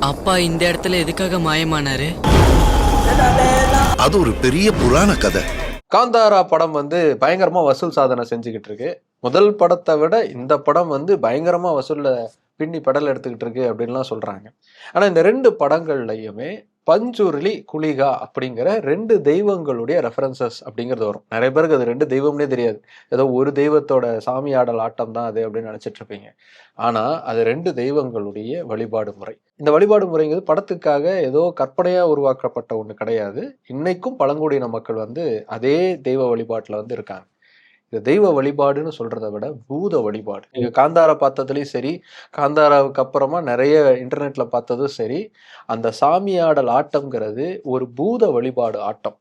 அப்பா இந்த இடத்துல எதுக்காக மாயமானாரு? அது ஒரு பெரிய புராண கதை. காந்தாரா படம் வந்து பயங்கரமா வசூல் சாதனை செஞ்சுக்கிட்டு இருக்கு. முதல் படத்தை விட இந்த படம் வந்து பயங்கரமா வசூல்ல பின்னி பெடல் எடுத்துக்கிட்டு இருக்கு அப்படின்லாம் சொல்றாங்க. ஆனா இந்த ரெண்டு படங்கள்லையுமே பஞ்சுருளி குளிகா அப்படிங்கிற ரெண்டு தெய்வங்களுடைய ரெஃபரன்சஸ் அப்படிங்கிறது வரும். நிறைய பேருக்கு அது ரெண்டு தெய்வம்னே தெரியாது. ஏதோ ஒரு தெய்வத்தோட சாமி ஆடல் ஆட்டம் தான் அது அப்படின்னு நினச்சிட்டு இருப்பீங்க. ஆனால் அது ரெண்டு தெய்வங்களுடைய வழிபாடு முறை. இந்த வழிபாடு முறைங்கிறது படத்துக்காக ஏதோ கற்பனையாக உருவாக்கப்பட்ட ஒன்று கிடையாது. இன்னைக்கும் பழங்குடியின மக்கள் வந்து அதே தெய்வ வழிபாட்டில் வந்து இருக்காங்க. இது தெய்வ வழிபாடுன்னு சொல்றதை விட பூத வழிபாடு. நீங்க காந்தாரா பார்த்ததுலயும் சரி காந்தாராவுக்கு அப்புறமா நிறைய இன்டர்நெட்ல பார்த்ததும் சரி அந்த சாமியாடல் ஆட்டம்ங்கிறது ஒரு பூத வழிபாடு ஆட்டம்.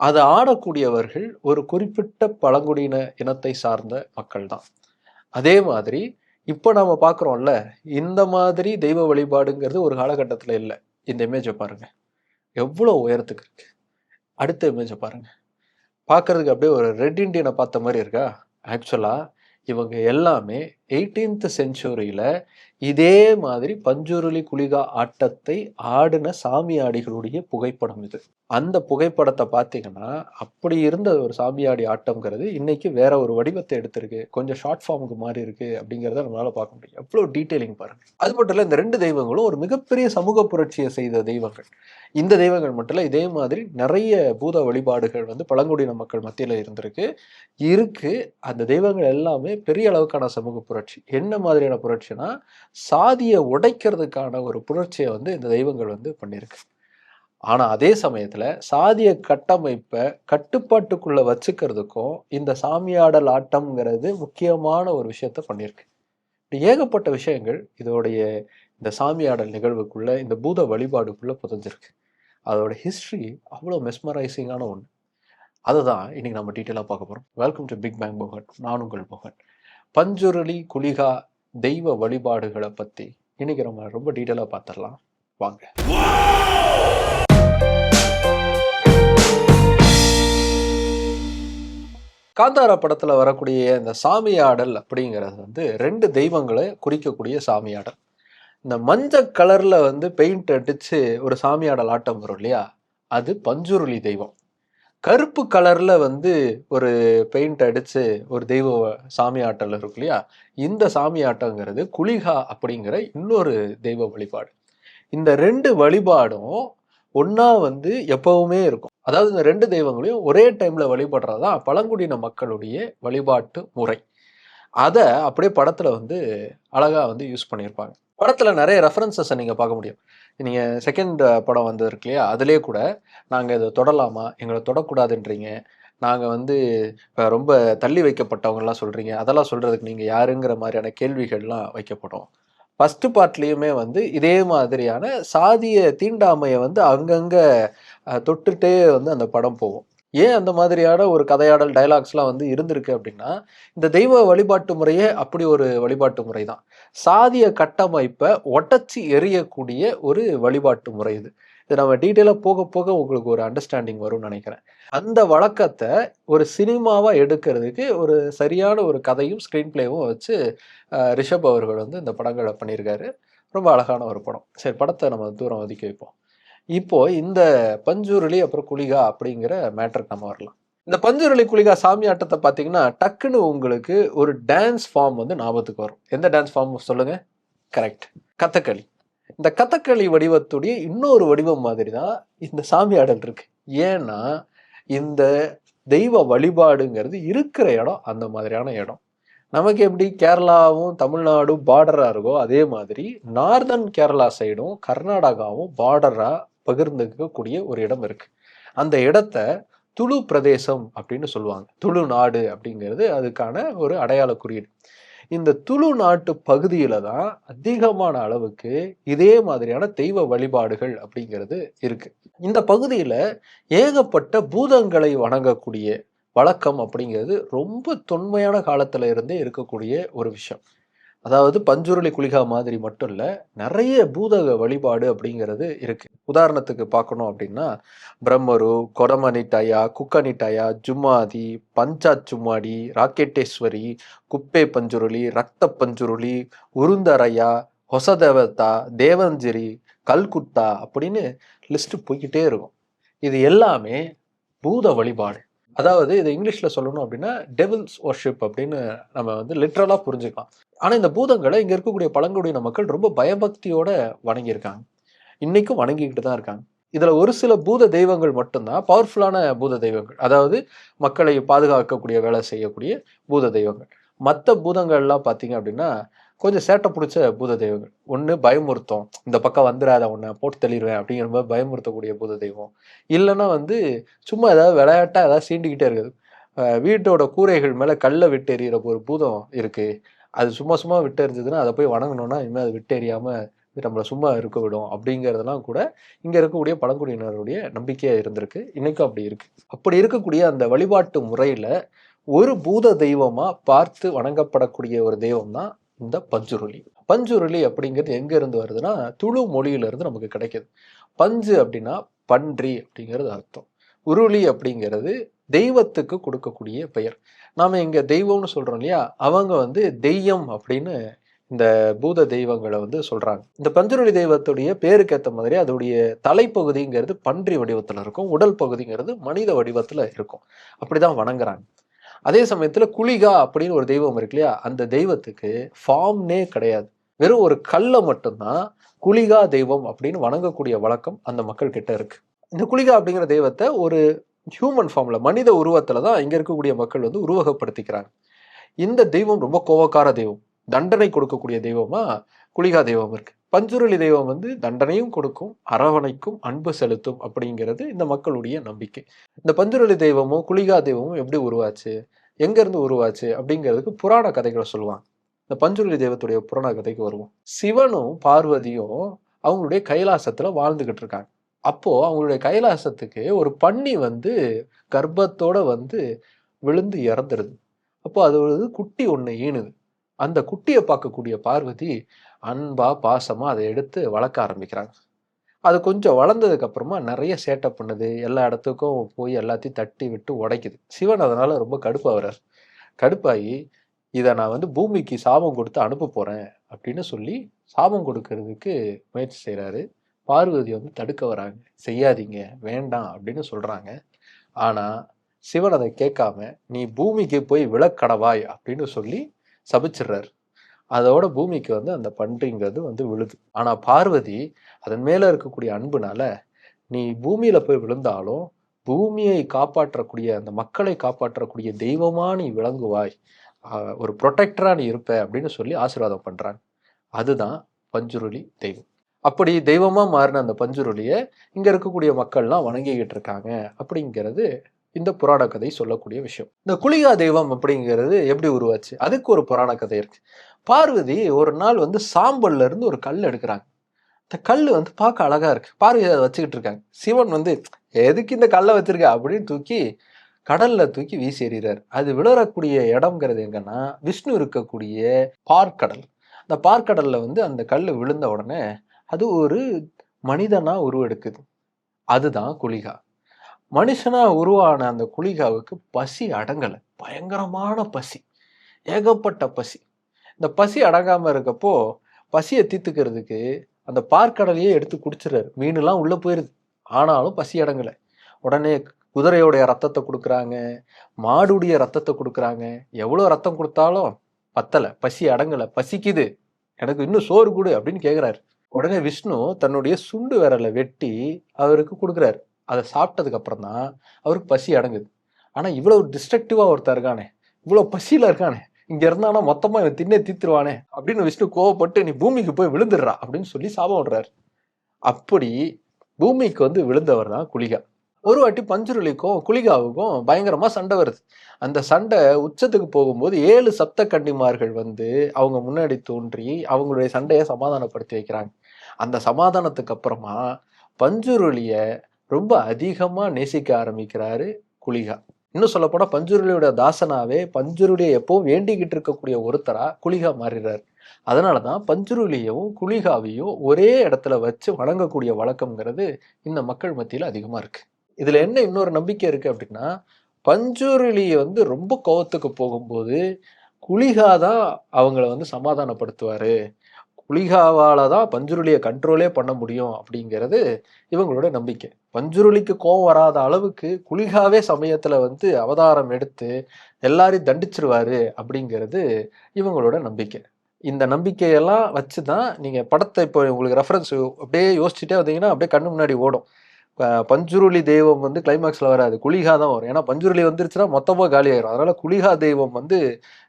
அதை ஆடக்கூடியவர்கள் ஒரு குறிப்பிட்ட பழங்குடியின இனத்தை சார்ந்த மக்கள் தான் அதே மாதிரி இப்போ நாம பார்க்குறோம்ல இந்த மாதிரி தெய்வ வழிபாடுங்கிறது ஒரு காலகட்டத்தில் இல்லை. இந்த இமேஜை பாருங்க. எவ்வளோ உயரத்துக்கு இருக்கு. அடுத்த இமேஜை பாருங்க. பார்க்கறதுக்கு அப்படியே ஒரு ரெட் இண்டியனை பார்த்த மாதிரி இருக்கா? ஆக்சுவலாக இவங்க எல்லாமே எயிட்டீன்த் செஞ்சுரியில் இதே மாதிரி பஞ்சுருளி குளிகா ஆட்டத்தை ஆடின சாமியாடிகளுடைய புகைப்படம் இது. அந்த புகைப்படத்தை பார்த்தீங்கன்னா அப்படி இருந்த ஒரு சாமியாடி ஆட்டம்ங்கிறது இன்னைக்கு வேற ஒரு வடிவத்தை எடுத்திருக்கு. கொஞ்சம் ஷார்ட் ஃபார்முக்கு மாறி இருக்கு அப்படிங்கிறத நம்மளால பார்க்க முடியும். எவ்வளோ டீட்டெயிலிங் பாருங்க. அது மட்டும் இல்லை இந்த ரெண்டு தெய்வங்களும் ஒரு மிகப்பெரிய சமூக புரட்சியை செய்த தெய்வங்கள். இந்த தெய்வங்கள் மட்டும் இல்லை இதே மாதிரி நிறைய பூத வழிபாடுகள் வந்து பழங்குடியின மக்கள் மத்தியில் இருந்திருக்கு. இருக்கு. அந்த தெய்வங்கள் எல்லாமே பெரிய அளவுக்கான சமூக புரட்சி. என்ன மாதிரியான புரட்சினா சாதியை உடைக்கிறதுக்கான ஒரு புரட்சியை வந்து இந்த தெய்வங்கள் வந்து பண்ணியிருக்கு. ஆனால் அதே சமயத்தில் சாதிய கட்டமைப்பை கட்டுப்பாட்டுக்குள்ளே வச்சுக்கிறதுக்கும் இந்த சாமியாடல் ஆட்டம்ங்கிறது முக்கியமான ஒரு விஷயத்த பண்ணியிருக்கு. இப்படி ஏகப்பட்ட விஷயங்கள் இதோடைய இந்த சாமியாடல் நிகழ்வுக்குள்ளே இந்த பூத வழிபாடுக்குள்ளே புதஞ்சிருக்கு. அதோட ஹிஸ்ட்ரி அவ்வளோ மெஸ்மரைசிங்கான ஒன்று அதை தான் இன்றைக்கி நம்ம டீட்டெயிலாக பார்க்க போகிறோம் welcome to big bang bogus நான் உங்கள் போகட் பஞ்சுருளி குளிகா தெய்வ வழிபாடுகளை பற்றி இன்றைக்கி நம்ம ரொம்ப டீட்டெயிலாக பார்த்துடலாம். வாங்க. காந்தாரா படத்தில் வரக்கூடிய இந்த சாமியாடல் அப்படிங்கிறது வந்து ரெண்டு தெய்வங்களை குறிக்கக்கூடிய சாமியாடல் இந்த மஞ்சள் கலரில் வந்து பெயிண்ட் அடித்து ஒரு சாமியாடல் ஆட்டம் வரும் இல்லையா? அது பஞ்சுருளி தெய்வம். கருப்பு கலரில் வந்து ஒரு பெயிண்ட் அடித்து ஒரு தெய்வ சாமி ஆட்டல் இருக்கு இல்லையா? இந்த சாமி ஆட்டங்கிறது குளிகா அப்படிங்கிற இன்னொரு தெய்வ வழிபாடு. இந்த ரெண்டு வழிபாடும் ஒன்றா வந்து எப்பவுமே இருக்கும். அதாவது இந்த ரெண்டு தெய்வங்களையும் ஒரே டைம்ல வழிபடுறதுதான் பழங்குடியின மக்களுடைய வழிபாட்டு முறை. அதை அப்படியே படத்துல வந்து அழகா வந்து யூஸ் பண்ணியிருப்பாங்க. படத்துல நிறைய ரெஃபரன்சஸை நீங்க பார்க்க முடியும். நீங்க செகண்ட் படம் வந்திருக்கு இல்லையா? அதிலே கூட நாங்க இதை தொடலாமா? எங்களை தொடக்கூடாதுன்றீங்க. நாங்கள் வந்து ரொம்ப தள்ளி வைக்கப்பட்டவங்கலாம் சொல்கிறீங்க அதெல்லாம் சொல்கிறதுக்கு நீங்கள் யாருங்கிற மாதிரியான கேள்விகள்லாம் வைக்கப்படும். ஃபஸ்ட்டு பார்ட்லேயுமே வந்து இதே மாதிரியான சாதிய தீண்டாமையை வந்து அங்கங்கே தொட்டுட்டே வந்து அந்த படம் போகும். ஏன் அந்த மாதிரியான ஒரு கதையாடல் டைலாக்ஸ்லாம் வந்து இருந்திருக்கு அப்படின்னா இந்த தெய்வ வழிபாட்டு முறையே அப்படி ஒரு வழிபாட்டு முறை தான். சாதிய கட்டமைப்பை ஒட்டச்சி எறியக்கூடிய ஒரு வழிபாட்டு முறை இது. இது நம்ம டீட்டெயிலாக போக போக உங்களுக்கு ஒரு அண்டர்ஸ்டாண்டிங் வரும்னு நினைக்கிறேன். அந்த வழக்கத்தை ஒரு சினிமாவாக எடுக்கிறதுக்கு ஒரு சரியான ஒரு கதையும் ஸ்க்ரீன் பிளேவும் வச்சு ரிஷப் அவர்கள் வந்து இந்த படங்களை பண்ணியிருக்காரு. ரொம்ப அழகான ஒரு படம். சரி படத்தை நம்ம தூரம் ஒதுக்கி வைப்போம். இப்போ இந்த பஞ்சுருளி அப்புறம் குளிகா அப்படிங்கிற மேட்டருக்கு நம்ம வரலாம். இந்த பஞ்சுருளி குளிகா சாமி ஆட்டத்தை பார்த்தீங்கன்னா டக்குன்னு உங்களுக்கு ஒரு டான்ஸ் ஃபார்ம் வந்து ஞாபகத்துக்கு வரும். எந்த டான்ஸ் ஃபார்ம் சொல்லுங்க? கரெக்ட் கதகளி. இந்த கதகளி வடிவத்துடைய இன்னொரு வடிவம் மாதிரி தான் இந்த சாமி ஆடல் இருக்கு. ஏன்னா இந்த தெய்வ வழிபாடுங்கிறது இருக்கிற இடம் அந்த மாதிரியான இடம். நமக்கு எப்படி கேரளாவும் தமிழ்நாடும் பார்டராக இருக்கோ அதே மாதிரி நார்தன் கேரளா சைடும் கர்நாடகாவும் பார்டராக பகிர்ந்துக்கக்கூடிய ஒரு இடம் இருக்கு. அந்த இடத்த துளு பிரதேசம் அப்படின்னு சொல்லுவாங்க. துளு நாடு அப்படிங்கிறது அதுக்கான ஒரு அடையாள குறியீடு. இந்த துளு நாட்டு பகுதியில தான் அதிகமான அளவுக்கு இதே மாதிரியான தெய்வ வழிபாடுகள் அப்படிங்கிறது இருக்கு. இந்த பகுதியில ஏகப்பட்ட பூதங்களை வணங்கக்கூடிய வழக்கம் அப்படிங்கிறது ரொம்ப தொன்மையான காலத்துல இருந்தே இருக்கக்கூடிய ஒரு விஷயம். அதாவது பஞ்சுருளி குளிகா மாதிரி மட்டும் இல்லை நிறைய பூதக வழிபாடு அப்படிங்கிறது இருக்குது உதாரணத்துக்கு பார்க்கணும் அப்படின்னா பிரம்மரு கொடமனிட்டாயா குக்கனிட்டாயா ஜும்மாதி பஞ்சா சும்மாடி ராக்கெட்டேஸ்வரி குப்பை பஞ்சுருளி ரத்த பஞ்சுருளி உருந்தரையா ஹொசதேவதா தேவஞ்சிரி கல்குத்தா அப்படின்னு லிஸ்ட்டு போய்கிட்டே இருக்கும். இது எல்லாமே பூத வழிபாடு. அதாவது இதை இங்கிலீஷில் சொல்லணும் அப்படின்னா டெவில்ஸ் ஒர்ஷிப் அப்படின்னு நம்ம வந்து லிட்ரலாக புரிஞ்சுக்கலாம். ஆனால் இந்த பூதங்களை இங்கே இருக்கக்கூடிய பழங்குடியின மக்கள் ரொம்ப பயபக்தியோட வணங்கியிருக்காங்க. இன்னைக்கும் வணங்கிக்கிட்டு தான் இருக்காங்க. இதில் ஒரு சில பூத தெய்வங்கள் மட்டும்தான் பவர்ஃபுல்லான பூத தெய்வங்கள். அதாவது மக்களை பாதுகாக்கக்கூடிய வேலை செய்யக்கூடிய பூத தெய்வங்கள். மற்ற பூதங்கள்லாம் பார்த்தீங்க அப்படின்னா கொஞ்சம் சேட்டை பிடிச்ச பூத தெய்வங்கள். ஒன்று பயமுறுத்தும். இந்த பக்கம் வந்துடாத உன்னை போட்டு தெளிடுவேன் அப்படிங்கிற மாதிரி பயமுறுத்தக்கூடிய பூத தெய்வம். இல்லைன்னா வந்து சும்மா ஏதாவது விளையாட்டா ஏதாவது சீண்டிக்கிட்டே இருக்குது. வீட்டோட கூரைகள் மேலே கல்லை விட்டு எறிகிற ஒரு பூதம் இருக்குது அது சும்மா சும்மா விட்டு எறிஞ்சதுன்னா அதை போய் வணங்கணும்னா இனிமேல் அது விட்டு எறியாமல் நம்மளை சும்மா இருக்க விடும் அப்படிங்கிறதெல்லாம் கூட இங்கே இருக்கக்கூடிய பழங்குடியினருடைய நம்பிக்கையாக இருந்திருக்கு. இன்றைக்கும் அப்படி இருக்குது அப்படி இருக்கக்கூடிய அந்த வழிபாட்டு முறையில் ஒரு பூத தெய்வமா பார்த்து வணங்கப்படக்கூடிய ஒரு தெய்வம் தான் இந்த பஞ்சுருளி. பஞ்சுருளி அப்படிங்கிறது எங்க இருந்து வருதுன்னா துளு மொழியில இருந்து நமக்கு கிடைக்குது. பஞ்சு அப்படின்னா பன்றி அப்படிங்கிறது அர்த்தம். உருளி அப்படிங்கிறது தெய்வத்துக்கு கொடுக்கக்கூடிய பெயர். நாம இங்க தெய்வம்னு சொல்றோம் இல்லையா? அவங்க வந்து தெய்யம் அப்படின்னு இந்த பூத தெய்வங்களை வந்து சொல்றாங்க. இந்த பஞ்சுருளி தெய்வத்துடைய பேருக்கு ஏற்ற மாதிரி அதோடைய தலைப்பகுதிங்கிறது பன்றி வடிவத்துல இருக்கும் உடல் பகுதிங்கிறது மனித வடிவத்துல இருக்கும். அப்படிதான் வணங்குறாங்க. அதே சமயத்தில் குளிகா அப்படின்னு ஒரு தெய்வம் இருக்கு இல்லையா? அந்த தெய்வத்துக்கு ஃபார்ம்னே கிடையாது. வெறும் ஒரு கல்லை மட்டும்தான் குளிகா தெய்வம் அப்படின்னு வணங்கக்கூடிய வழக்கம் அந்த மக்கள் கிட்ட இருக்கு. இந்த குளிகா அப்படிங்கிற தெய்வத்தை ஒரு ஹியூமன் ஃபார்ம்ல மனித உருவத்துல தான் இங்கே இருக்கக்கூடிய மக்கள் வந்து உருவகப்படுத்திக்கிறாங்க. இந்த தெய்வம் ரொம்ப கோவக்கார தெய்வம். தண்டனை கொடுக்கக்கூடிய தெய்வமா குளிகா தெய்வம் இருக்கு. பஞ்சுருளி தெய்வம் வந்து தண்டனையும் கொடுக்கும் அரவணைக்கும் அன்பு செலுத்தும் அப்படிங்கிறது இந்த மக்களுடைய நம்பிக்கை. இந்த பஞ்சுருளி தெய்வமும் குளிகா தெய்வமும் எப்படி உருவாச்சு? எங்க இருந்து உருவாச்சு? அப்படிங்கிறதுக்கு புராண கதைகளை சொல்லுவாங்க. இந்த பஞ்சுருளி தெய்வத்துடைய புராண கதைக்கு வருவோம். சிவனும் பார்வதியும் அவங்களுடைய கைலாசத்துல வாழ்ந்துகிட்டு இருக்காங்க. அப்போ அவங்களுடைய கைலாசத்துக்கு ஒரு பன்னி வந்து கர்ப்பத்தோட வந்து விழுந்து இறந்துருது. அப்போ அது ஒரு குட்டி ஒண்ணு ஈனுது. அந்த குட்டியை பார்க்கக்கூடிய பார்வதி அன்பாக பாசமாக அதை எடுத்து வளர்க்க ஆரம்பிக்கிறாங்க. அது கொஞ்சம் வளர்ந்ததுக்கப்புறமா நிறைய சேட்டை பண்ணுது. எல்லா இடத்துக்கும் போய் எல்லாத்தையும் தட்டி விட்டு உடைக்குது. சிவன் அதனால் ரொம்ப கடுப்பாகிறார். கடுப்பாகி இதை நான் வந்து பூமிக்கு சாபம் கொடுத்து அனுப்ப போகிறேன் அப்படின்னு சொல்லி சாபம் கொடுக்கறதுக்கு முயற்சி செய்கிறாரு பார்வதி வந்து தடுக்க வராங்க. செய்யாதீங்க வேண்டாம் அப்படின்னு சொல்கிறாங்க ஆனால் சிவன் அதை கேட்காம நீ பூமிக்கு போய் விளக்கடவாய் அப்படின்னு சொல்லி சபிச்சிடுறாரு. அதோட பூமிக்கு வந்து அந்த பன்றிங்கிறது வந்து விழுது. ஆனால் பார்வதி அதன் மேலே இருக்கக்கூடிய அன்புனால நீ பூமியில் போய் விழுந்தாலும் பூமியை காப்பாற்றக்கூடிய அந்த மக்களை காப்பாற்றக்கூடிய தெய்வமாக நீ விளங்குவாய். ஒரு ப்ரொடெக்டராக நீ இருப்ப அப்படின்னு சொல்லி ஆசீர்வாதம் பண்ணுறாங்க அதுதான் பஞ்சுருளி தெய்வம். அப்படி தெய்வமாக மாறின அந்த பஞ்சுருளியை இங்கே இருக்கக்கூடிய மக்கள்லாம் வணங்கிக்கிட்டு இருக்காங்க அப்படிங்கிறது இந்த புராண கதை சொல்லக்கூடிய விஷயம். இந்த குளிகா தெய்வம் அப்படிங்கிறது எப்படி உருவாச்சு? அதுக்கு ஒரு புராண கதை இருக்கு. பார்வதி ஒரு நாள் வந்து சாம்பல்ல இருந்து ஒரு கல் எடுக்கிறாங்க. இந்த கல் வந்து பார்க்க அழகா இருக்கு. பார்வதி அதை வச்சுக்கிட்டு இருக்காங்க. சிவன் வந்து எதுக்கு இந்த கல்லை வச்சிருக்க? அப்படின்னு தூக்கி கடல்ல தூக்கி வீசி எறிகிறார் அது விழறக்கூடிய இடம்ங்கிறது எங்கன்னா விஷ்ணு இருக்கக்கூடிய பார்க்கடல். அந்த பார்க்கடல்ல வந்து அந்த கல் விழுந்த உடனே அது ஒரு மனிதனா உருவெடுக்குது. அதுதான் குளிகா. மனுஷனா உருவான அந்த குளிகாவுக்கு பசி அடங்கலை. பயங்கரமான பசி. ஏகப்பட்ட பசி. இந்த பசி அடங்காமல் இருக்கப்போ பசியை தீத்துக்கிறதுக்கு அந்த பார்க்கடலையே எடுத்து குடிச்சிடுறாரு. மீன்லாம் உள்ளே போயிடுது ஆனாலும் பசி அடங்கலை. உடனே குதிரையோடைய ரத்தத்தை கொடுக்குறாங்க. மாடுடைய ரத்தத்தை கொடுக்குறாங்க. எவ்வளோ ரத்தம் கொடுத்தாலும் பத்தலை. பசி அடங்கலை. பசிக்குது. எனக்கு இன்னும் சோறு கொடு அப்படின்னு கேட்குறாரு. உடனே விஷ்ணு தன்னுடைய சுண்டு விரலை வெட்டி அவருக்கு கொடுக்குறாரு. அதை சாப்பிட்டதுக்கு அப்புறம் தான் அவருக்கு பசி அடங்குது. ஆனால் இவ்வளோ டிஸ்ட்ரக்டிவாக ஒருத்தர் இருக்கானே. இவ்வளோ பசியில் இருக்கானே. இங்க இருந்தானா மொத்தமா இவன் தின்னே தீத்துருவானே அப்படின்னு விஷ்ணு கோவப்பட்டு நீ பூமிக்கு போய் விழுந்துடுறா அப்படின்னு சொல்லி சாபம் விடுறாரு. அப்படி பூமிக்கு வந்து விழுந்தவர் தான் குளிகா. ஒரு வாட்டி பஞ்சுருளிக்கும் குளிகாவுக்கும் பயங்கரமா சண்டை வருது. அந்த சண்டை உச்சத்துக்கு போகும்போது ஏழு சப்த கன்னிமார்கள் வந்து அவங்க முன்னாடி தோன்றி அவங்களுடைய சண்டையை சமாதானப்படுத்தி வைக்கிறாங்க. அந்த சமாதானத்துக்கு அப்புறமா பஞ்சுருளிய ரொம்ப அதிகமா நேசிக்க ஆரம்பிக்கிறாரு குளிகா. இன்னும் சொல்லப்போனால் பஞ்சுருளியோட தாசனாவே பஞ்சுருளியை எப்பவும் வேண்டிக்கிட்டு இருக்கக்கூடிய ஒருத்தரா குளிகா அதனால் தான் பஞ்சுருளியவும் குளிகாவையும் ஒரே இடத்துல வச்சு வணங்கக்கூடிய வழக்கம்ங்கிறது இந்த மக்கள் மத்தியில் அதிகமாக இருக்குது இதில் என்ன இன்னொரு நம்பிக்கை இருக்குது அப்படின்னா பஞ்சுருளி வந்து ரொம்ப கோவத்துக்கு போகும்போது குளிகா தான் அவங்கள வந்து சமாதானப்படுத்துவார். புலிகாவால் தான் பஞ்சுருளியை கண்ட்ரோலே பண்ண முடியும் அப்படிங்கிறது இவங்களோட நம்பிக்கை. பஞ்சுருளிக்கு கோவம் வராத அளவுக்கு குளிகாவே சமயத்தில் வந்து அவதாரம் எடுத்து எல்லாரையும் தண்டிச்சிருவாரு அப்படிங்கிறது இவங்களோட நம்பிக்கை. இந்த நம்பிக்கையெல்லாம் வச்சு தான் நீங்கள் படத்தை இப்போ உங்களுக்கு ரெஃபரன்ஸ் அப்படியே யோசிச்சுட்டே வந்தீங்கன்னா அப்படியே கண்ணு முன்னாடி ஓடும். பஞ்சுருளி தெய்வம் வந்து கிளைமேக்ஸில் வராது. குளிகா தான் வரும். ஏன்னா பஞ்சுருளி வந்துருச்சுன்னா மொத்தமாக காலி ஆயிரும் அதனால குளிகா தெய்வம் வந்து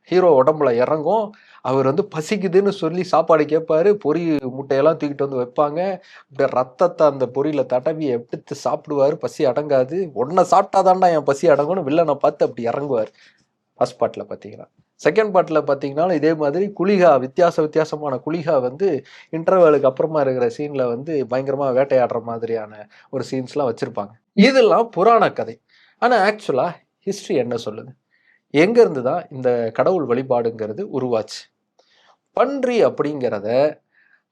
ஹீரோ உடம்புல இறங்கும். அவர் வந்து பசிக்குதுன்னு சொல்லி சாப்பாடு கேட்பாரு பொரி முட்டையெல்லாம் தூக்கிட்டு வந்து வைப்பாங்க. அப்படியே ரத்தத்தை அந்த பொரியில் தடவி எடுத்து சாப்பிடுவாரு. பசி அடங்காது. ஒன்றை சாப்பிட்டாதான்டா என் பசி அடங்கும்னு வில்லனை பார்த்து அப்படி இறங்குவார். ஃபர்ஸ்ட் பாட்டில் பார்த்தீங்கன்னா செகண்ட் பாட்டில் பார்த்தீங்கன்னா இதே மாதிரி குளிகா வித்தியாச வித்தியாசமான குளிகா வந்து இன்டர்வலுக்கு அப்புறமா இருக்கிற சீனில் வந்து பயங்கரமாக வேட்டையாடுற மாதிரியான ஒரு சீன்ஸ்லாம் வச்சுருப்பாங்க. இதெல்லாம் புராண கதை. ஆனால் ஆக்சுவலாக ஹிஸ்ட்ரி என்ன சொல்லுது? எங்கேருந்து தான் இந்த கடவுள் வழிபாடுங்கிறது உருவாச்சு? பன்றி அப்படிங்கிறத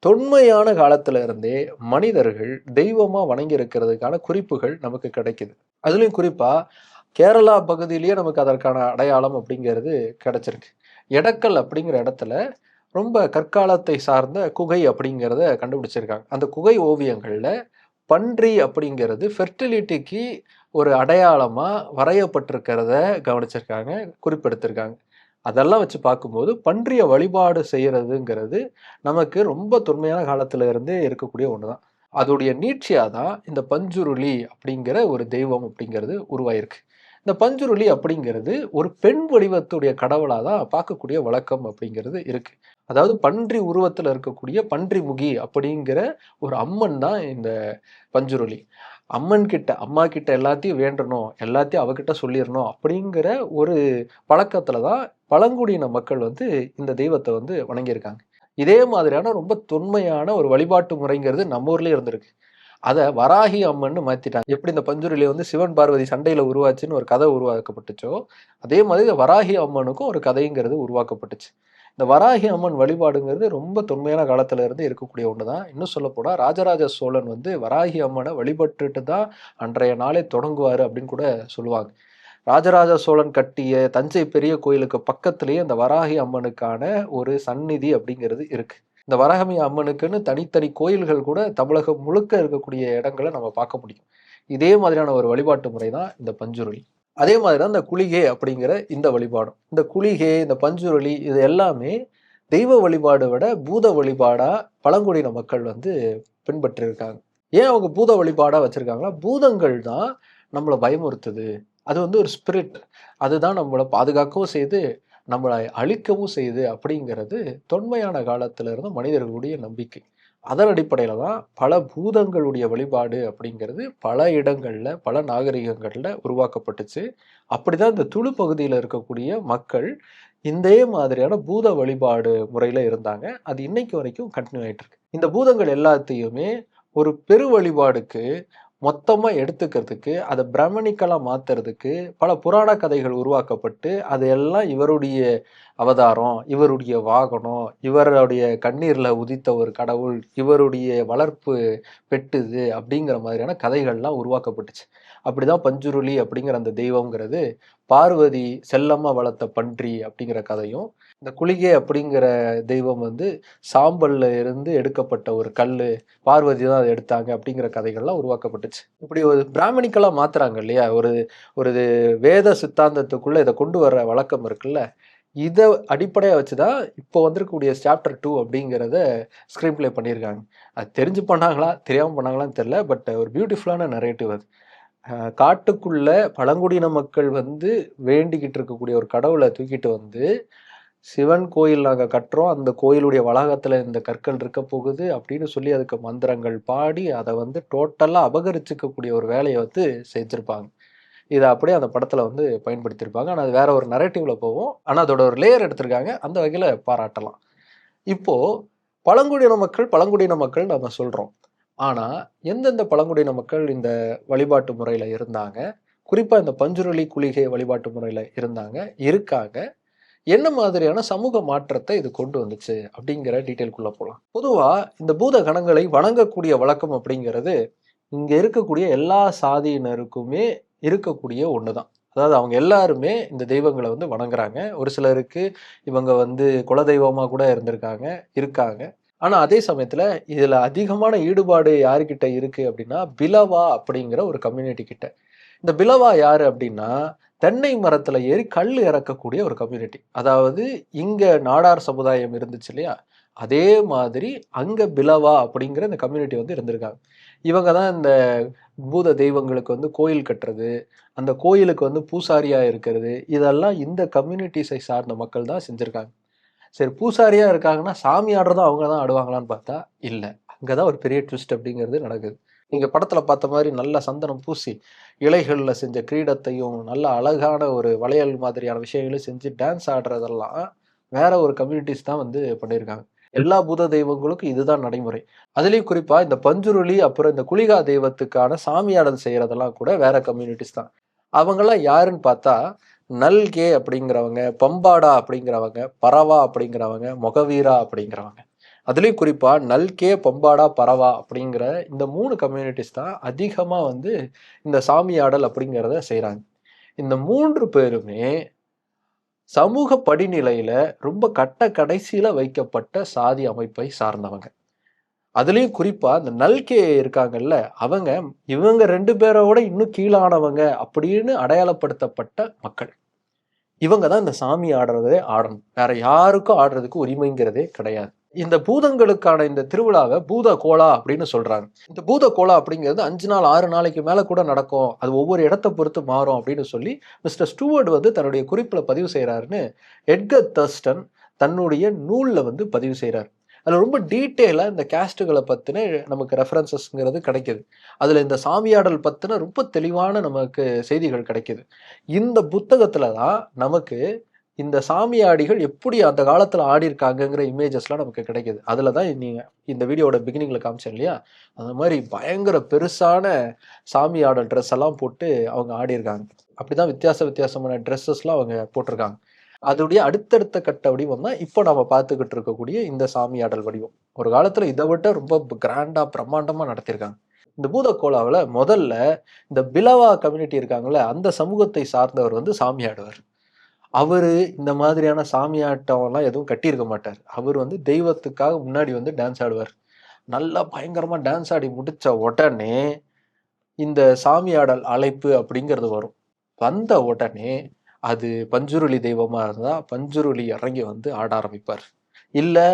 தொன்மையான காலத்துல இருந்தே மனிதர்கள் தெய்வமா வணங்கி இருக்கிறதுக்கான குறிப்புகள் நமக்கு கிடைக்குது. அதுலயும் குறிப்பா கேரளா பகுதியிலேயே நமக்கு அதற்கான அடையாளம் அப்படிங்கிறது கிடைச்சிருக்கு. எடக்கல் அப்படிங்கிற இடத்துல ரொம்ப கற்காலத்தை சார்ந்த குகை அப்படிங்கிறத கண்டுபிடிச்சிருக்காங்க. அந்த குகை ஓவியங்களில் பன்றி அப்படிங்கிறது ஃபெர்டிலிட்டிக்கு ஒரு அடையாளமாக வரையப்பட்டிருக்கிறத கவனிச்சிருக்காங்க குறிப்பெடுத்திருக்காங்க. அதெல்லாம் வச்சு பார்க்கும்போது பன்றிய வழிபாடு செய்கிறதுங்கிறது நமக்கு ரொம்ப தொன்மையான காலத்துல இருந்தே இருக்கக்கூடிய ஒன்று தான் அதோடைய நீட்சியாக தான் இந்த பஞ்சுருளி அப்படிங்கிற ஒரு தெய்வம் அப்படிங்கிறது உருவாயிருக்கு. இந்த பஞ்சுருளி அப்படிங்கிறது ஒரு பெண் வடிவத்துடைய கடவுளாக தான் பார்க்கக்கூடிய வழக்கம் அப்படிங்கிறது இருக்குது அதாவது பன்றி உருவத்தில் இருக்கக்கூடிய பன்றி முகி அப்படிங்கிற ஒரு அம்மன் தான் இந்த பஞ்சுருளி. அம்மன் கிட்ட அம்மா கிட்ட எல்லாத்தையும் வேண்டணும் எல்லாத்தையும் அவகிட்ட சொல்லிடணும் அப்படிங்கிற ஒரு பழக்கத்துல தான் பழங்குடியின மக்கள் வந்து இந்த தெய்வத்தை வந்து வணங்கியிருக்காங்க. இதே மாதிரியான ரொம்ப தொன்மையான ஒரு வழிபாட்டு முறைங்கிறது நம்ம ஊர்லயே இருந்திருக்கு. அதை வராகி அம்மன்னு மாத்திட்டாங்க. எப்படி இந்த பஞ்சுரிலே வந்து சிவன் பார்வதி சண்டையில உருவாச்சுன்னு ஒரு கதை உருவாக்கப்பட்டுச்சோ அதே மாதிரி வராகி அம்மனுக்கும் ஒரு கதைங்கிறது உருவாக்கப்பட்டுச்சு. இந்த வராகி அம்மன் வழிபாடுங்கிறது ரொம்ப தொன்மையான காலத்துல இருந்து இருக்கக்கூடிய ஒன்று தான் இன்னும் சொல்ல ராஜராஜ சோழன் வந்து வராகி அம்மனை வழிபட்டுட்டு தான் அன்றைய நாளே தொடங்குவார் அப்படின்னு கூட சொல்லுவாங்க. ராஜராஜ சோழன் கட்டிய தஞ்சை பெரிய கோயிலுக்கு பக்கத்துலேயே அந்த வராகி அம்மனுக்கான ஒரு சந்நிதி அப்படிங்கிறது இருக்கு. இந்த வராகமி அம்மனுக்குன்னு தனித்தனி கோயில்கள் கூட தமிழகம் முழுக்க இருக்கக்கூடிய இடங்களை நம்ம பார்க்க முடியும். இதே மாதிரியான ஒரு வழிபாட்டு முறை தான் இந்த பஞ்சுருளி அதே மாதிரி தான் இந்த குளிகை அப்படிங்கிற இந்த வழிபாடும். இந்த குளிகை இந்த பஞ்சுரளி இது எல்லாமே தெய்வ வழிபாடை விட பூத வழிபாடாக பழங்குடியின மக்கள் வந்து பின்பற்றிருக்காங்க. ஏன் அவங்க பூத வழிபாடாக வச்சுருக்காங்கன்னா பூதங்கள் தான் நம்மளை பயமுறுத்துது. அது வந்து ஒரு ஸ்பிரிட் அதுதான் நம்மளை பாதுகாக்கவும் செய்து நம்மளை அழிக்கவும் செய்யுது அப்படிங்கிறது தொன்மையான காலத்திலிருந்து மனிதர்களுடைய நம்பிக்கை. அதன் அடிப்படையில் தான் பல பூதங்களுடைய வழிபாடு அப்படிங்கிறது பல இடங்களில் பல நாகரிகங்களில் உருவாக்கப்பட்டுச்சு. அப்படிதான் இந்த துளு பகுதியில் இருக்கக்கூடிய மக்கள் இதே மாதிரியான பூத வழிபாடு முறையில் இருந்தாங்க. அது இன்னைக்கு வரைக்கும் கண்டினியூ ஆயிட்டு இருக்கு. இந்த பூதங்கள் எல்லாத்தையுமே ஒரு பெரு வழிபாடுக்கு மொத்தமாக எடுத்துக்கிறதுக்கு அதை பிரமணிக்கலா மாற்றுறதுக்கு பல புராண கதைகள் உருவாக்கப்பட்டு அதையெல்லாம் இவருடைய அவதாரம் இவருடைய வாகனம் இவருடைய கண்ணீரில் உதித்த ஒரு கடவுள் இவருடைய வளர்ப்பு பெட்டுது அப்படிங்கிற மாதிரியான கதைகள்லாம் உருவாக்கப்பட்டுச்சு. அப்படிதான் பஞ்சுருளி அப்படிங்கிற அந்த தெய்வம்ங்கிறது பார்வதி செல்லம்மா வளர்த்த பன்றி அப்படிங்கிற கதையும் இந்த குளிகை அப்படிங்கிற தெய்வம் வந்து சாம்பல்ல இருந்து எடுக்கப்பட்ட ஒரு கல் பார்வதி தான் அதை எடுத்தாங்க அப்படிங்கிற கதைகள்லாம் உருவாக்கப்பட்டுச்சு. இப்படி ஒரு பிராமணிக்கெல்லாம் மாத்துறாங்க இல்லையா? ஒரு ஒரு வேத சித்தாந்தத்துக்குள்ள இதை கொண்டு வர்ற வழக்கம் இருக்குல்ல? இதை அடிப்படையாக வச்சு தான் இப்போ வந்திருக்கக்கூடிய சாப்டர் டூ அப்படிங்கிறத ஸ்க்ரீன் ப்ளே பண்ணியிருக்காங்க. அது தெரிஞ்சு பண்ணாங்களா தெரியாமல் பண்ணாங்களான்னு தெரில பட் ஒரு பியூட்டிஃபுல்லான நரேட்டிவ் அது. காட்டுக்குள்ளே காட்டுக்குள்ள பழங்குடியின மக்கள் வந்து வேண்டிக்கிட்டு இருக்கக்கூடிய ஒரு கடவுளை தூக்கிட்டு வந்து சிவன் கோயில் நாங்கள் கட்டுறோம் அந்த கோயிலுடைய வளாகத்தில் இந்த கற்கள் இருக்க போகுது அப்படின்னு சொல்லி அதுக்கு மந்திரங்கள் பாடி அதை வந்து டோட்டலாக அபகரிச்சுக்கக்கூடிய ஒரு வேலையை வந்து செஞ்சுருப்பாங்க. இதை அப்படியே அந்த படத்தில் வந்து பயன்படுத்தியிருப்பாங்க. ஆனால் அது வேற ஒரு நரேட்டிவில் போகும். ஆனால் அதோட ஒரு லேயர் எடுத்திருக்காங்க. அந்த வகையில் பாராட்டலாம். இப்போது பழங்குடியின மக்கள் பழங்குடியின மக்கள் நம்ம சொல்கிறோம் ஆனால் எந்தெந்த பழங்குடியின மக்கள் இந்த வழிபாட்டு முறையில் இருந்தாங்க? குறிப்பாக இந்த பஞ்சுரளி குளிகை வழிபாட்டு முறையில் இருந்தாங்க இருக்காங்க. என்ன மாதிரியான சமூக மாற்றத்தை இது கொண்டு வந்துச்சு? அப்படிங்கிற டீட்டெயில்குள்ளே போகலாம் பொதுவாக இந்த பூத கணங்களை வணங்கக்கூடிய வழக்கம் அப்படிங்கிறது இங்கே இருக்கக்கூடிய எல்லா சாதியினருக்குமே இருக்கக்கூடிய ஒன்று தான் அதாவது அவங்க எல்லாருமே இந்த தெய்வங்களை வந்து வணங்குறாங்க. ஒரு சிலருக்கு இவங்க வந்து குல தெய்வமாக கூட இருந்திருக்காங்க இருக்காங்க. ஆனால் அதே சமயத்தில் இதில் அதிகமான ஈடுபாடு யாருக்கிட்ட இருக்குது அப்படின்னா பிலவா அப்படிங்கிற ஒரு கம்யூனிட்டி கிட்ட. இந்த பிலவா யார் அப்படின்னா தென்னை மரத்தில் ஏறி கல் இறக்கக்கூடிய ஒரு கம்யூனிட்டி அதாவது இங்கே நாடார் சமுதாயம் இருந்துச்சு இல்லையா? அதே மாதிரி அங்கே பிலவா அப்படிங்கிற இந்த கம்யூனிட்டி வந்து இருந்திருக்காங்க. இவங்க தான் இந்த பூத தெய்வங்களுக்கு வந்து கோயில் கட்டுறது அந்த கோயிலுக்கு வந்து பூசாரியாக இருக்கிறது இதெல்லாம் இந்த கம்யூனிட்டிஸை சார்ந்த மக்கள் தான் செஞ்சுருக்காங்க. சரி பூசாரியாக இருக்காங்கன்னா சாமி ஆடுறதும் அவங்க தான் ஆடுவாங்களான்னு பார்த்தா இல்லை. அங்கே தான் ஒரு பெரிய ட்விஸ்ட் அப்படிங்கிறது நடக்குது. நீங்கள் படத்தில் பார்த்த மாதிரி நல்ல சந்தனம் பூசி இலைகளில் செஞ்ச கிரீடத்தையும் நல்ல அழகான ஒரு வளையல் மாதிரியான விஷயங்களையும் செஞ்சு டான்ஸ் ஆடுறதெல்லாம் வேற ஒரு கம்யூனிட்டிஸ் தான் வந்து பண்ணியிருக்காங்க. எல்லா பூத தெய்வங்களுக்கும் இதுதான் நடைமுறை. அதுலேயும் குறிப்பாக இந்த பஞ்சுருளி அப்புறம் இந்த குளிகா தெய்வத்துக்கான சாமியாடல் செய்கிறதெல்லாம் கூட வேற கம்யூனிட்டிஸ் தான். அவங்கெல்லாம் யாருன்னு பார்த்தா நல்கே அப்படிங்கிறவங்க பம்பாடா அப்படிங்கிறவங்க பரவா அப்படிங்கிறவங்க மொகவீரா அப்படிங்கிறவங்க. அதுலேயும் குறிப்பாக நல்கே பம்பாடா பரவா அப்படிங்கிற இந்த மூணு கம்யூனிட்டிஸ் தான் அதிகமாக வந்து இந்த சாமியாடல் அப்படிங்கிறத செய்கிறாங்க இந்த மூன்று பேருமே சமூக படிநிலையில ரொம்ப கட்ட கடைசியில வைக்கப்பட்ட சாதி அமைப்பை சார்ந்தவங்க. அதுலேயும் குறிப்பாக இந்த நல்கே இருக்காங்கல்ல அவங்க இவங்க ரெண்டு பேரோட இன்னும் கீழானவங்க அப்படின்னு அடையாளப்படுத்தப்பட்ட மக்கள். இவங்க தான் இந்த சாமி ஆடுறதே ஆடணும். வேற யாருக்கும் ஆடுறதுக்கு உரிமைங்கிறதே கிடையாது. இந்த பூதங்களுக்கான இந்த திருவிழாவை பூத கோலா அப்படின்னு சொல்றாங்க. இந்த பூத கோலா அப்படிங்கிறது அஞ்சு நாள் ஆறு நாளைக்கு மேல கூட நடக்கும். அது ஒவ்வொரு இடத்தை பொறுத்து மாறும் அப்படின்னு சொல்லி மிஸ்டர் ஸ்டூவர்ட் வந்து தன்னுடைய குறிப்பில் பதிவு செய்கிறாருன்னு எட்கர் தர்ஸ்டன் தன்னுடைய நூலில் வந்து பதிவு செய்கிறார் அதில் ரொம்ப டீட்டெயிலாக இந்த கேஸ்ட்டுகளை பற்றின நமக்கு ரெஃபரன்சஸ்ங்கிறது கிடைக்கிது. அதில் இந்த சாமியாடல் பற்றின ரொம்ப தெளிவான நமக்கு செய்திகள் கிடைக்கிது. இந்த புத்தகத்தில் தான் நமக்கு இந்த சாமி ஆடிகள் எப்படி அந்த காலத்தில் ஆடி இருக்காங்கங்கிற இமேஜஸ்லாம் நமக்கு கிடைக்குது. அதில் தான் நீங்கள் இந்த வீடியோட பிகினிங்கில் காமிச்சேன் இல்லையா? அந்த மாதிரி பயங்கர பெருசான சாமியாடல் ட்ரெஸ் எல்லாம் போட்டு அவங்க ஆடி இருக்காங்க அப்படிதான் வித்தியாச வித்தியாசமான ட்ரெஸ்ஸஸ்லாம் அவங்க போட்டிருக்காங்க. அதோடைய அடுத்தடுத்த கட்ட வடிவம் தான் இப்போ நம்ம பார்த்துக்கிட்டு இருக்கக்கூடிய இந்த சாமி ஆடல் வடிவம். ஒரு காலத்தில் இதை விட ரொம்ப கிராண்டாக பிரம்மாண்டமாக நடத்தியிருக்காங்க. இந்த பூதக்கோலாவில் முதல்ல இந்த பிலவா கம்யூனிட்டி இருக்காங்கல்ல அந்த சமூகத்தை சார்ந்தவர் வந்து சாமி ஆடுவார். அவர் இந்த மாதிரியான சாமி ஆட்டம்லாம் எதுவும் கட்டியிருக்க மாட்டார். அவர் வந்து தெய்வத்துக்காக முன்னாடி வந்து டான்ஸ் ஆடுவார். நல்லா பயங்கரமாக டான்ஸ் ஆடி முடிச்ச உடனே இந்த சாமியாடல் அழைப்பு அப்படிங்கிறது வரும். வந்த உடனே அது பஞ்சுருளி தெய்வமாக இருந்தால் பஞ்சுருளி இறங்கி வந்து ஆட ஆரம்பிப்பார். இல்லை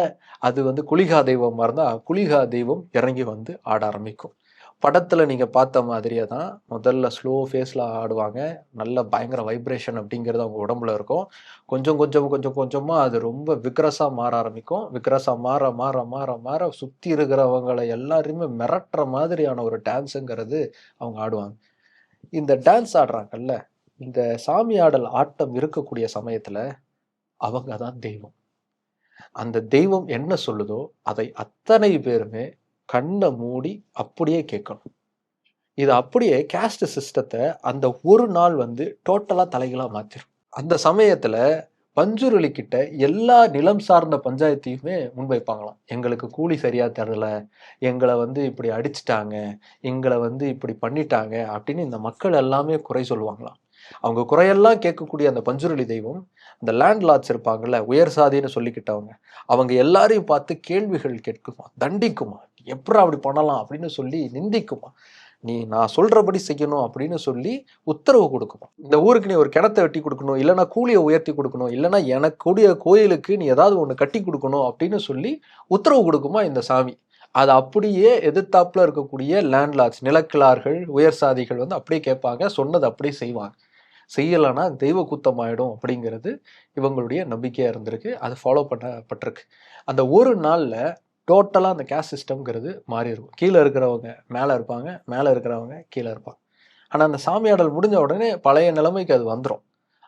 அது வந்து குளிகா தெய்வமாக இருந்தால் குளிகா தெய்வம் இறங்கி வந்து ஆட ஆரம்பிக்கும். படத்தில் நீங்கள் பார்த்த மாதிரியே தான் முதல்ல ஸ்லோ ஃபேஸில் ஆடுவாங்க. நல்ல பயங்கர வைப்ரேஷன் அப்படிங்கிறது அவங்க உடம்புல இருக்கும். கொஞ்சம் கொஞ்சம் கொஞ்சம் கொஞ்சமாக அது ரொம்ப விக்ரஸாக மாற ஆரம்பிக்கும். விக்ரஸாக மாற மாற மாற மாற சுற்றி இருக்கிறவங்களை எல்லாரையுமே மிரட்டுற மாதிரியான ஒரு டான்ஸுங்கிறது அவங்க ஆடுவாங்க. இந்த டான்ஸ் ஆடுறாங்கல்ல இந்த சாமி ஆடல் ஆட்டம் இருக்கக்கூடிய சமயத்தில் அவங்க தான் தெய்வம். அந்த தெய்வம் என்ன சொல்லுதோ அதை அத்தனை பேருமே கண்ணை மூடி அப்படியே கேட்கணும். இது அப்படியே கேஸ்ட் சிஸ்டத்தை அந்த ஒரு நாள் வந்து டோட்டலாக தலைகளாக மாற்றிடும் அந்த சமயத்தில் பஞ்சுருளி கிட்ட எல்லா நிலம் சார்ந்த பஞ்சாயத்தையுமே முன்வைப்பாங்களாம். எங்களுக்கு கூலி சரியா தரல எங்களை வந்து இப்படி அடிச்சிட்டாங்க எங்களை வந்து இப்படி பண்ணிட்டாங்க அப்படின்னு இந்த மக்கள் எல்லாமே குறை சொல்லுவாங்களாம். அவங்க குறையெல்லாம் கேட்கக்கூடிய அந்த பஞ்சுருளி தெய்வம் இந்த லேண்ட் லாட்ஸ் இருப்பாங்கல்ல உயர் சாதின்னு சொல்லிக்கிட்டவங்க அவங்க எல்லாரையும் பார்த்து கேள்விகள் கேட்குமா தண்டிக்குமா? எப்படா அப்படி பண்ணலாம் அப்படின்னு சொல்லி நிந்திக்குமா? நீ நான் சொல்கிறபடி செய்யணும் அப்படின்னு சொல்லி உத்தரவு கொடுக்குமா? இந்த ஊருக்கு நீ ஒரு கிணத்தை வெட்டி கொடுக்கணும் இல்லைனா கூலியை உயர்த்தி கொடுக்கணும் இல்லைன்னா எனக்கு கூடிய கோயிலுக்கு நீ ஏதாவது ஒன்று கட்டி கொடுக்கணும் அப்படின்னு சொல்லி உத்தரவு கொடுக்குமா இந்த சாமி? அது அப்படியே எதிர்த்தாப்புல இருக்கக்கூடிய லேண்ட்லார்ட்ஸ் நிலக்கிழார்கள் உயர் சாதிகள் வந்து அப்படியே கேட்பாங்க சொன்னது அப்படியே செய்வாங்க. செய்யலைன்னா தெய்வ குத்தம் ஆகிடும் அப்படிங்கிறது இவங்களுடைய நம்பிக்கையாக இருந்திருக்கு. அது ஃபாலோ பண்ணப்பட்டிருக்கு. அந்த ஒரு நாளில் டோட்டலாக அந்த கேஸ்ட் சிஸ்டம்ங்கிறது மாறி இருக்கும். கீழே இருக்கிறவங்க மேலே இருப்பாங்க மேலே இருக்கிறவங்க கீழே இருப்பாங்க. ஆனால் அந்த சாமியாடல் முடிஞ்ச உடனே பழைய நிலைமைக்கு அது வந்துடும்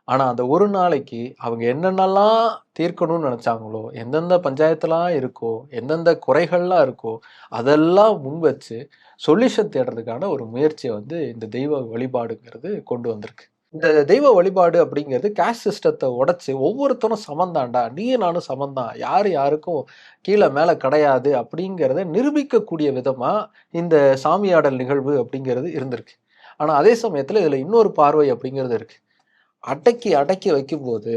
ஆனால் அந்த ஒரு நாளைக்கு அவங்க என்னென்னலாம் தீர்க்கணும்னு நினச்சாங்களோ எந்தெந்த பஞ்சாயத்துலாம் இருக்கோ எந்தெந்த குறைகள்லாம் இருக்கோ அதெல்லாம் முன் வச்சு சொல்யூஷன் தேடுறதுக்கான ஒரு முயற்சியை வந்து இந்த தெய்வ வழிபாடுங்கிறது கொண்டு வந்திருக்கு. இந்த தெய்வ வழிபாடு அப்படிங்கிறது கேஸ்ட் சிஸ்டத்தை உடைச்சு ஒவ்வொருத்தரும் சமந்தாண்டா நீயும் நானும் சமந்தான் யார் யாருக்கும் கீழே மேலே கிடையாது அப்படிங்கிறத நிரூபிக்கக்கூடிய விதமாக இந்த சாமியாடல் நிகழ்வு அப்படிங்கிறது இருந்திருக்கு. ஆனால் அதே சமயத்தில் இதில் இன்னொரு பார்வை அப்படிங்கிறது இருக்குது அடக்கி அடக்கி வைக்கும்போது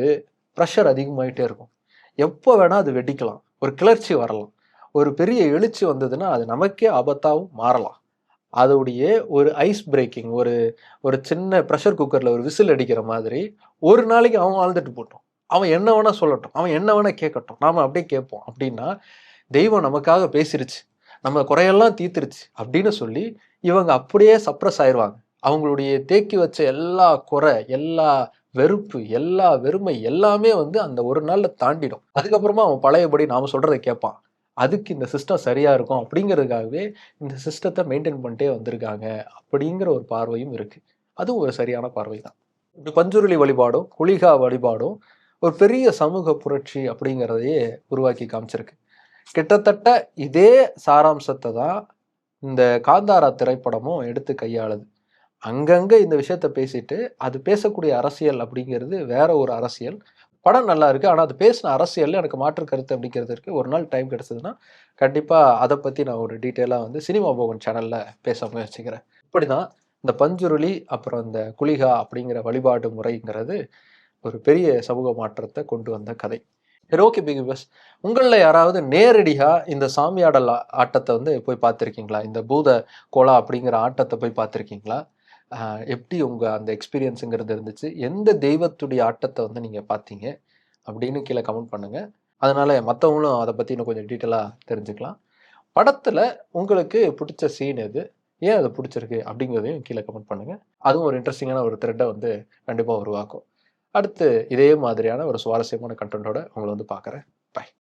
ப்ரெஷர் அதிகமாகிட்டே இருக்கும். எப்போ வேணால் அது வெடிக்கலாம். ஒரு கிளர்ச்சி வரலாம். ஒரு பெரிய எழுச்சி வந்ததுன்னா அது நமக்கே ஆபத்தாகவும் மாறலாம். அதோடைய ஒரு ஐஸ் பிரேக்கிங் ஒரு ஒரு சின்ன ப்ரெஷர் குக்கரில் ஒரு விசில் அடிக்கிற மாதிரி ஒரு நாளைக்கு அவன் வாழ்ந்துட்டு போட்டோம். அவன் என்ன வேணால் சொல்லட்டும் அவன் என்ன வேணால் கேட்கட்டும் நாம் அப்படியே கேட்போம். அப்படின்னா தெய்வம் நமக்காக பேசிருச்சு நம்ம குறையெல்லாம் தீர்த்துருச்சு அப்படின்னு சொல்லி இவங்க அப்படியே சப்ரஸ் ஆயிடுவாங்க அவங்களுடைய தேக்கி வச்ச எல்லா குறை எல்லா வெறுப்பு எல்லா வெறுமை எல்லாமே வந்து அந்த ஒரு நாளில் தாண்டிடும். அதுக்கப்புறமா அவன் பழையபடி நாம் சொல்கிறத கேட்பான். அதுக்கு இந்த சிஸ்டம் சரியாக இருக்கும் அப்படிங்கிறதுக்காகவே இந்த சிஸ்டத்தை மெயின்டைன் பண்ணிட்டே வந்திருக்காங்க அப்படிங்கிற ஒரு பார்வையும் இருக்குது அதுவும் ஒரு சரியான பார்வை தான் இப்படி பஞ்சுருளி வழிபாடும் குளிகா வழிபாடும் ஒரு பெரிய சமூக புரட்சி அப்படிங்கிறதையே உருவாக்கி காமிச்சிருக்கு. கிட்டத்தட்ட இதே சாராம்சத்தை தான் இந்த காந்தாரா திரைப்படமும் எடுத்து கையாளுது. அங்கங்கே இந்த விஷயத்த பேசிட்டு அது பேசக்கூடிய அரசியல் அப்படிங்கிறது வேற ஒரு அரசியல். படம் நல்லா இருக்குது ஆனால் அது பேசின அரசியலில் எனக்கு மாற்று கருத்து அப்படிங்கிறதுக்கு ஒரு நாள் டைம் கிடைச்சதுன்னா கண்டிப்பாக அதை பற்றி நான் ஒரு டீட்டெயிலாக வந்து சினிமா போகன் சேனலில் பேச முயற்சிக்கிறேன். இப்படிதான் இந்த பஞ்சுருளி அப்புறம் இந்த குளிகா அப்படிங்கிற வழிபாடு முறைங்கிறது ஒரு பெரிய சமூக மாற்றத்தை கொண்டு வந்த கதை. சரி ஓகே பிக் பஸ் உங்களில் யாராவது நேரடியாக இந்த சாமியாடல் ஆட்டத்தை வந்து போய் பார்த்துருக்கீங்களா? இந்த பூத கோலா அப்படிங்கிற ஆட்டத்தை போய் பார்த்துருக்கீங்களா? எப்படி உங்கள் அந்த எக்ஸ்பீரியன்ஸுங்கிறது இருந்துச்சு? எந்த தெய்வத்துடைய ஆட்டத்தை வந்து நீங்கள் பார்த்தீங்க? அப்படின்னு கீழே கமெண்ட் பண்ணுங்கள் அதனால் மற்றவங்களும் அதை பற்றி இன்னும் கொஞ்சம் டீட்டெயிலாக தெரிஞ்சுக்கலாம். படத்தில் உங்களுக்கு பிடிச்ச சீன் எது? ஏன் அது பிடிச்சிருக்கு? அப்படிங்கிறதையும் கீழே கமெண்ட் பண்ணுங்கள் அதுவும் ஒரு இன்ட்ரெஸ்டிங்கான ஒரு த்ரெட்டை வந்து கண்டிப்பாக உருவாக்கும். அடுத்து இதே மாதிரியான ஒரு சுவாரஸ்யமான கண்டென்ட்டோட உங்களை வந்து பார்க்குறேன்.